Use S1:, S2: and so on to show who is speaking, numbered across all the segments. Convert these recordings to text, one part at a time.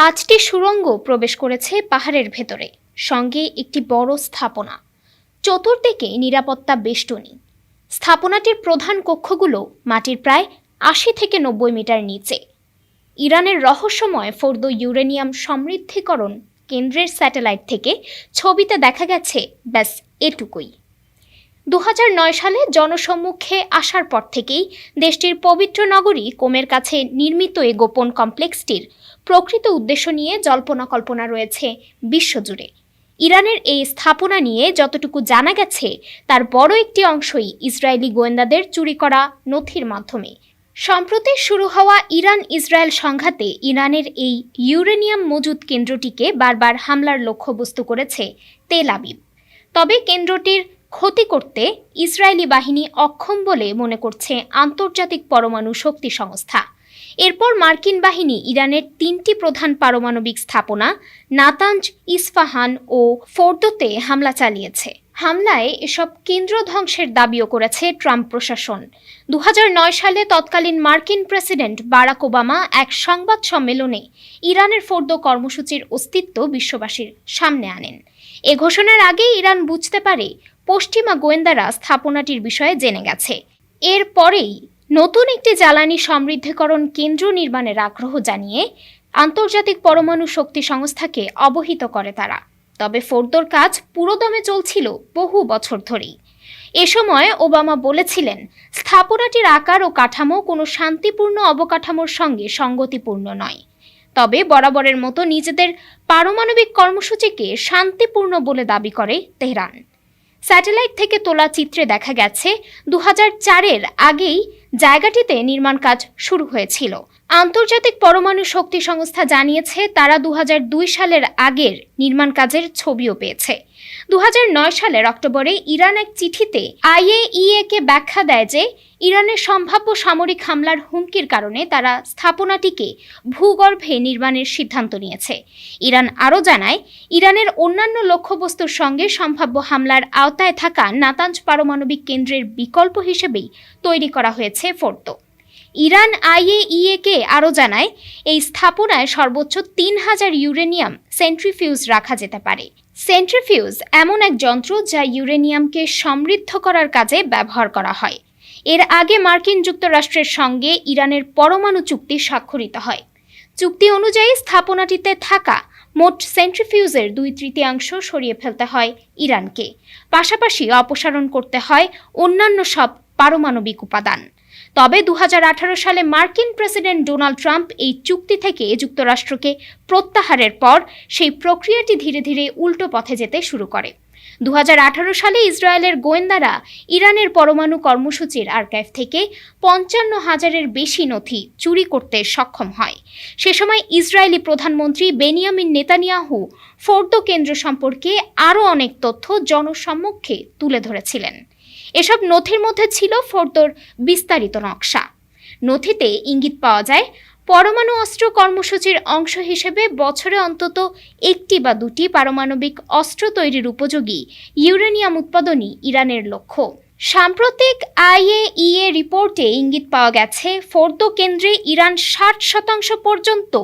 S1: পাঁচটি সুরঙ্গ প্রবেশ করেছে পাহাড়ের ভেতরে সঙ্গে একটি বড় স্থাপনা চতুর্দিকে নিরাপত্তা বেষ্টনী স্থাপনাটির প্রধান কক্ষগুলো মাটির প্রায় আশি থেকে নব্বই মিটার নিচে ইরানের রহস্যময় ফর্দ ইউরেনিয়াম সমৃদ্ধিকরণ কেন্দ্রের স্যাটেলাইট থেকে ছবিতে দেখা গেছে ব্যাস এটুকুই 2009 সালে জনসম্মুখে আসার পর থেকেই দেশটির পবিত্র নগরী কোমের কাছে নির্মিত এ গোপন কমপ্লেক্সটির প্রকৃত উদ্দেশ্য নিয়ে জল্পনা কল্পনা রয়েছে বিশ্বজুড়ে ইরানের এই স্থাপনা নিয়ে যতটুকু জানা গেছে তার বড় একটি অংশই ইসরায়েলি গোয়েন্দাদের চুরি করা নথির মাধ্যমে সম্প্রতি শুরু হওয়া ইরান ইসরায়েল সংঘাতে ইরানের এই ইউরেনিয়াম মজুদ কেন্দ্রটিকে বারবার হামলার লক্ষ্যবস্তু করেছে তেল আবিব তবে কেন্দ্রটির ক্ষতি করতে ইসরায়েলি বাহিনী অক্ষম বলে মনে করছে আন্তর্জাতিক পরমাণু শক্তি সংস্থা এরপর মার্কিন বাহিনী ইরানের তিনটি প্রধান পারমাণবিক স্থাপনা নাতাঞ্জ ইসফাহান ও ফোর্দোতে হামলা চালিয়েছে হামলায় এসব কেন্দ্র ধ্বংসের দাবিও করেছে ট্রাম্প প্রশাসন দু সালে তৎকালীন মার্কিন প্রেসিডেন্ট বারাক ওবামা এক সংবাদ সম্মেলনে ইরানের ফোর্দো কর্মসূচির অস্তিত্ব বিশ্ববাসীর সামনে আনেন এ ঘোষণার আগে ইরান বুঝতে পারে পশ্চিমা গোয়েন্দারা স্থাপনাটির বিষয়ে জেনে গেছে এরপরেই নতুন একটি জ্বালানি সমৃদ্ধিকরণ কেন্দ্র নির্মাণের আগ্রহ জানিয়ে আন্তর্জাতিক পরমাণু শক্তি সংস্থাকে অবহিত করে তারা তবে ফোর্দোর কাজ পুরোদমে চলছিল বহু বছর ধরেই এ সময় ওবামা বলেছিলেন স্থাপনাটির আকার ও কাঠামো কোনো শান্তিপূর্ণ অবকাঠামোর সঙ্গে সঙ্গতিপূর্ণ নয় তবে বরাবরের মতো নিজেদের পারমাণবিক কর্মসূচিকে শান্তিপূর্ণ বলে দাবি করে তেহরান স্যাটেলাইট থেকে তোলা চিত্রে দেখা গেছে দু চারের আগেই জায়গাটিতে নির্মাণ কাজ শুরু হয়েছিল আন্তর্জাতিক পরমাণু শক্তি সংস্থা জানিয়েছে তারা দু সালের আগের নির্মাণ কাজের ছবিও পেয়েছে দু সালের অক্টোবরে ইরান এক চিঠিতে আইএইএকে কে ব্যাখ্যা দেয় যে ইরানের সম্ভাব্য সামরিক হামলার হুমকির কারণে তারা স্থাপনাটিকে ভূগর্ভে নির্মাণের সিদ্ধান্ত নিয়েছে ইরান আরও জানায় ইরানের অন্যান্য লক্ষ্যবস্তুর সঙ্গে সম্ভাব্য হামলার আওতায় থাকা নাতাঞ্জ পারমাণবিক কেন্দ্রের বিকল্প হিসেবেই তৈরি করা হয়েছে ফোর্তো ইরান আইএইএকে আরও জানায় এই স্থাপনায় সর্বোচ্চ তিন হাজার ইউরেনিয়াম সেন্ট্রিফিউজ রাখা যেতে পারে সেন্ট্রিফিউজ এমন এক যন্ত্র যা ইউরেনিয়ামকে সমৃদ্ধ করার কাজে ব্যবহার করা হয় এর আগে মার্কিন যুক্তরাষ্ট্রের সঙ্গে ইরানের পরমাণু চুক্তি স্বাক্ষরিত হয় চুক্তি অনুযায়ী স্থাপনাটিতে থাকা মোট সেন্ট্রিফিউজের দুই তৃতীয়াংশ সরিয়ে ফেলতে হয় ইরানকে পাশাপাশি অপসারণ করতে হয় অন্যান্য সব পারমাণবিক উপাদান তবে দু সালে মার্কিন প্রেসিডেন্ট ডোনাল্ড ট্রাম্প এই চুক্তি থেকে যুক্তরাষ্ট্রকে প্রত্যাহারের পর সেই প্রক্রিয়াটি ধীরে ধীরে উল্টো পথে যেতে শুরু করে দু সালে ইসরায়েলের গোয়েন্দারা ইরানের পরমাণু কর্মসূচির আর্কাইভ থেকে পঞ্চান্ন হাজারের বেশি নথি চুরি করতে সক্ষম হয় সে সময় ইসরায়েলি প্রধানমন্ত্রী বেনিয়ামিন নেতানিয়াহু ফোর্দ কেন্দ্র সম্পর্কে আরও অনেক তথ্য জনসম্মুখে তুলে ধরেছিলেন এসব নথির মধ্যে ছিল ফোর্দোর বিস্তারিত নকশা নথিতে ইঙ্গিত পাওয়া যায় পরমাণু অস্ত্র কর্মসূচির অংশ হিসেবে বছরে অন্তত একটি বা দুটি পারমাণবিক অস্ত্র তৈরির উপযোগী ইউরেনিয়াম উৎপাদনই ইরানের লক্ষ্য সাম্প্রতিক আইএইএ রিপোর্টে ইঙ্গিত পাওয়া গেছে ফোর্দো কেন্দ্রে ইরান ষাট শতাংশ পর্যন্ত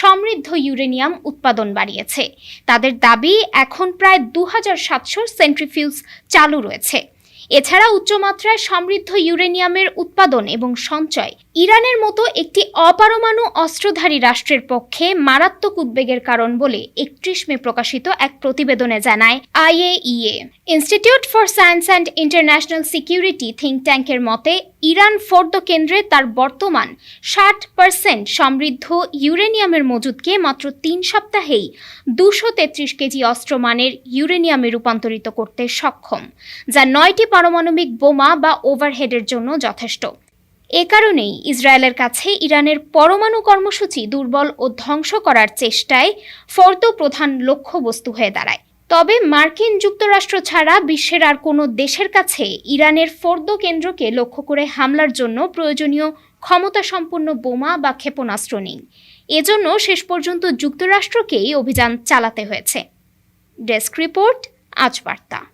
S1: সমৃদ্ধ ইউরেনিয়াম উৎপাদন বাড়িয়েছে তাদের দাবি এখন প্রায় দু হাজার সাতশো সেন্ট্রিফিউজ চালু রয়েছে এছাড়া উচ্চমাত্রায় সমৃদ্ধ ইউরেনিয়ামের উৎপাদন এবং সঞ্চয় ইরানের মতো একটি অপারমাণু অস্ত্রধারী রাষ্ট্রের পক্ষে মারাত্মক উদ্বেগের কারণ বলে একত্রিশ মে প্রকাশিত এক প্রতিবেদনে জানায় IAEA institute for science and international security think ট্যাঙ্কের মতে ইরান ফোর্দ কেন্দ্রে তার বর্তমান ষাট পার্সেন্ট সমৃদ্ধ ইউরেনিয়ামের মজুদকে মাত্র তিন সপ্তাহেই দুশো তেত্রিশ কেজি অস্ত্রমানের ইউরেনিয়ামে রূপান্তরিত করতে সক্ষম যা নয়টি পারমাণবিক বোমা বা ওভারহেডের জন্য যথেষ্ট এ কারণেই ইসরায়েলের কাছে ইরানের পরমাণু কর্মসূচি দুর্বল ও ধ্বংস করার চেষ্টায় ফর্দ প্রধান লক্ষ্যবস্তু হয়ে দাঁড়ায় তবে মার্কিন যুক্তরাষ্ট্র ছাড়া বিশ্বের আর কোনো দেশের কাছে ইরানের ফর্দ কেন্দ্রকে লক্ষ্য করে হামলার জন্য প্রয়োজনীয় ক্ষমতাসম্পন্ন বোমা বা ক্ষেপণাস্ত্র নেই এজন্য শেষ পর্যন্ত যুক্তরাষ্ট্রকেই অভিযান চালাতে হয়েছে ডেস্ক রিপোর্ট আজ বার্তা